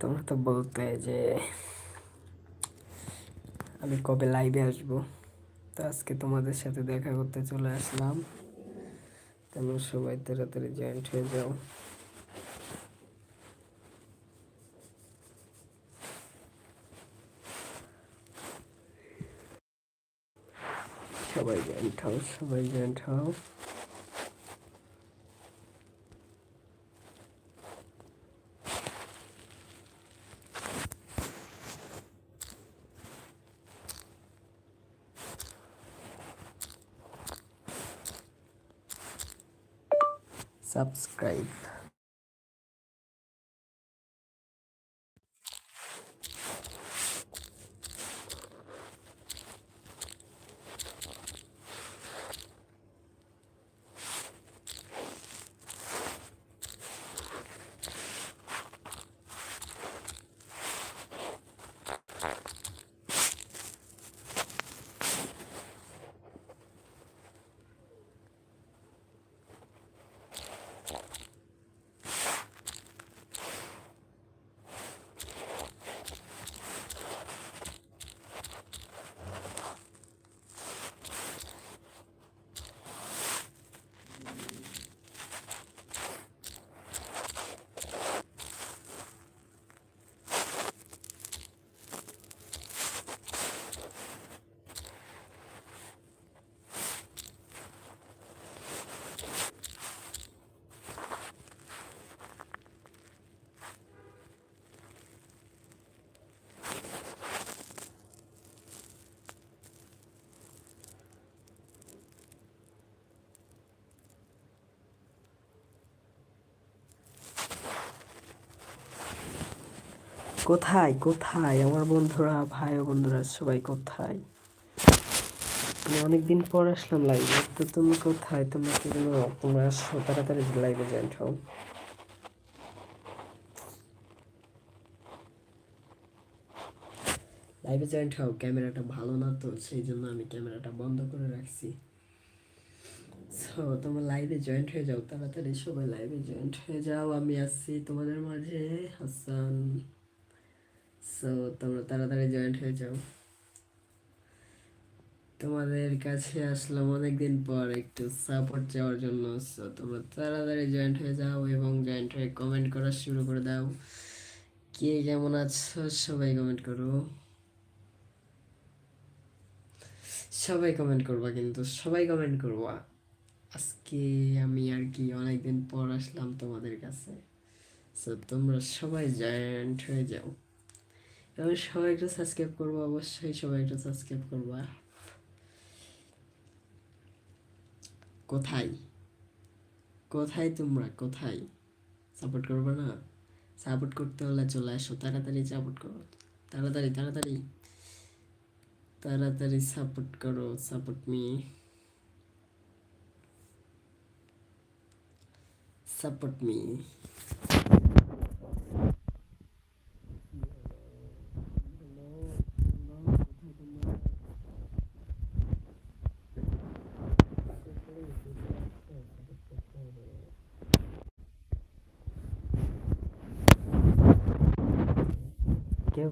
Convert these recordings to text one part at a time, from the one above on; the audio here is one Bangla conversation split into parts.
তোমরা তো বলতে যে আমি কবে লাইভে আসব? তো আজকে তোমাদের সাথে দেখা করতে চলে আসলাম। তোমরা সবাই তাড়াতাড়ি জয়েন্ট হয়ে যাও। সবাই জয়েন্ট হও, সবাই জয়েন্ট হও। সাবস্ক্রাইব কোথায় কোথায়? আমার বন্ধুরা, ভাই বন্ধুরা, সবাই কোথায়? আমি অনেকদিন পর আসলাম লাইভে তো তুমি কোথায়? তোমরা কি তোমরা আসো, তাড়াতাড়ি লাইভে জয়েন্ট হও। লাইভে জয়েন্ট হও, ক্যামেরাটা ভালো না তো, সেই জন্য আমি ক্যামেরাটা বন্ধ করে রাখছি। সো তোমরা লাইভে জয়েন্ট হয়ে যাও, তাড়াতাড়ি সবাই লাইভে জয়েন্ট হয়ে যাও। আমি আসছি তোমাদের মাঝে, হাসান। সো তোমরা তাড়াতাড়ি জয়েন্ট হয়ে যাও। তোমাদের কাছে আসলাম অনেকদিন পর একটু সাপোর্ট চাওয়ার জন্য। সো তোমরা তাড়াতাড়ি জয়েন্ট হয়ে যাও এবং জয়েন্ট হয়ে কমেন্ট করা শুরু করে দাও। কে কেমন আছো? সবাই কমেন্ট করো। সবাই কমেন্ট করবা কিন্তু, সবাই কমেন্ট করবা। আজকে আমি আর কি অনেকদিন পর আসলাম তোমাদের কাছে। সো তোমরা সবাই জয়েন্ট হয়ে যাও। এবং সবাই একটু সাবস্ক্রাইব করব, অবশ্যই সবাই একটু সাবস্ক্রাইব করবা। কোথায়? কোথায় তোমরা? কোথায়? সাপোর্ট করবে না? সাপোর্ট করতে হলে চলে আসো, তাড়াতাড়ি সাপোর্ট করো। তাড়াতাড়ি তাড়াতাড়ি। তাড়াতাড়ি সাপোর্ট করো সাপোর্ট মি সাপোর্ট মি কেউ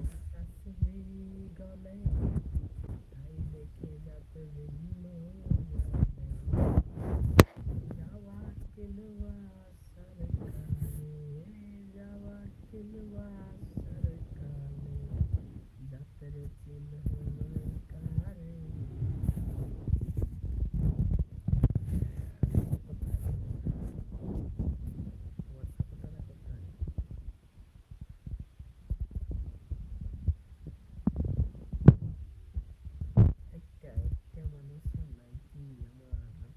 একটা একটা মানুষও নাকি আমার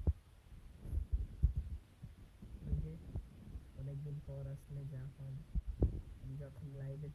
ওই যে অনেকদিন পর আসলে যা হয় আমি যখন লাইভে